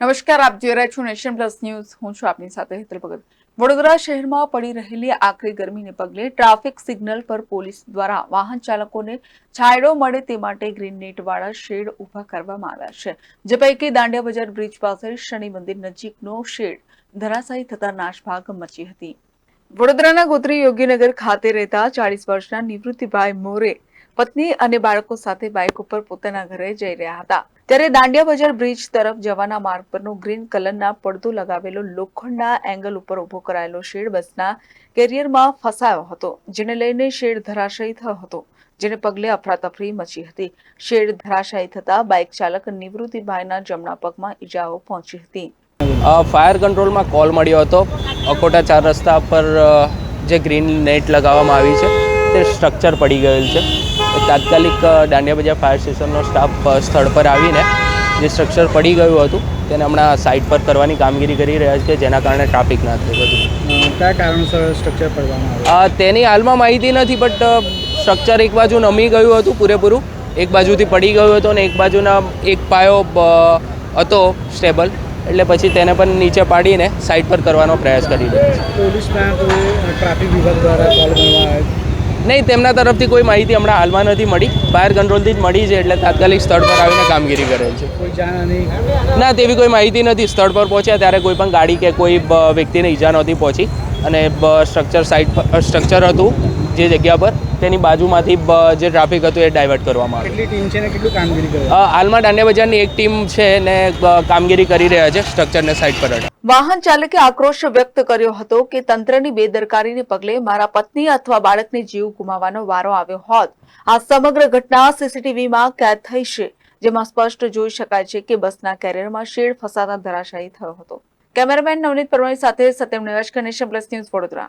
નમસ્કાર, આપ જોઈ રહ્યા છો નેશન પ્લસ ન્યૂઝ. હું છું આપની સાથે હેતલ ભગત. વડોદરા શહેરમાં પડી રહેલી આકરી ગરમીને પગલે ટ્રાફિક સિગ્નલ પર પોલીસ દ્વારા વાહન ચાલકોને છાંયડો મળે તે માટે ગ્રીન નેટવાળા શેડ ઊભા કરવામાં આવ્યા છે. જે પૈકી દાંડિયા બજાર બ્રિજ પાસે શનિ મંદિર નજીકનો શેડ ધરાશાયી થતા નાશભાગ મચી હતી. વડોદરાના ગોત્રી યોગીનગર ખાતે રહેતા ચાળીસ વર્ષના નિવૃત્તિભાઈ મોરે પત્ની અને બાળકો સાથે બાઇક ઉપર પોતાના ઘરે જઈ રહ્યા હતા. ત્યારે દાંડિયા બજાર બ્રિજ તરફ જવાના માર્ગ પરનો ગ્રીન કલરના પડદો લગાવેલો લોખંડના એંગલ ઉપર ઊભો કરાયેલો શેડ બસના કેરિયરમાં ફસાયો હતો, જેને લઈને શેડ ધરાશયી થયો હતો, જેને પગલે અફરાતફરી મચી હતી. શેડ ધરાશાયી થતા બાઇક ચાલક નિવૃત્તિભાઈના જમણા પગમાં ઈજાઓ પહોંચી હતી. ફાયર કંટ્રોલમાં કોલ મળ્યો હતો. અકોટા ચાર રસ્તા પર જે ગ્રીન નેટ લગાવવામાં આવી છે. તે સ્ટ્રક્ચર પડી ગયેલ છે. તાત્કાલિક દાંડિયા બજાર ફાયર સ્ટેશનનો સ્ટાફ સ્થળ પર આવીને જે સ્ટ્રક્ચર પડી ગયું હતું તેને હમણાં સાઇટ પર કરવાની કામગીરી કરી રહ્યા છે જેના કારણે ટ્રાફિક ના થઈ હતું કયા કારણોસર સ્ટ્રક્ચર પડવાનું આવે તેની હાલમાં માહિતી નથી બટ સ્ટ્રક્ચર એક બાજુ નમી ગયું હતું પૂરેપૂરું એક બાજુથી પડી ગયું હતું અને એક બાજુના એક પાયો હતો સ્ટેબલ એટલે પછી તેને પણ નીચે પાડીને સાઇટ પર કરવાનો પ્રયાસ કરી રહ્યો છે. પોલીસ ટ્રાફિક વિભાગ દ્વારા નહીં તેમના તરફથી કોઈ માહિતી હમણાં હાલમાં નથી મળી. ફાયર કંટ્રોલથી જ મળી છે એટલે તાત્કાલિક સ્થળ પર આવીને કામગીરી કરેલ છે. ના તેવી કોઈ માહિતી નથી. સ્થળ પર પહોંચ્યા ત્યારે કોઈ પણ ગાડી કે કોઈ વ્યક્તિને ઈજા નહોતી પહોંચી. અને સ્ટ્રક્ચર સાઈડ પર સ્ટ્રક્ચર હતું. જે જગ્યા પર તેની બાજુમાંથી જે ટ્રાફિક હતું એ ડાયવર્ટ કરવામાં આવ્યું. કેટલી ટીમ છે ને કેટલું કામગીરી કરે? હાલમાં દાંડિયા બજારની એક ટીમ છે ને કામગીરી કરી રહ્યા છે સ્ટ્રક્ચરને સાઈડ પર વાહન ચાલકે આક્રોશ વ્યક્ત કર્યો હતો કે તંત્રની બેદરકારીને પગલે મારા પત્ની અથવા બાળકને જીવ ગુમાવવાનો વારો આવ્યો હોત. આ સમગ્ર ઘટના સીસીટીવીમાં કેદ થઈ છે જેમાં સ્પષ્ટ જોઈ શકાય છે કે બસના કેરિયરમાં શેડ ફસાતા ધરાશાયી થયો હતો. કેમેરામેન નવનીત પરમાણી સાથે સત્યમ નિવાસ કનેશન પ્લસ ન્યૂઝ વડોદરા.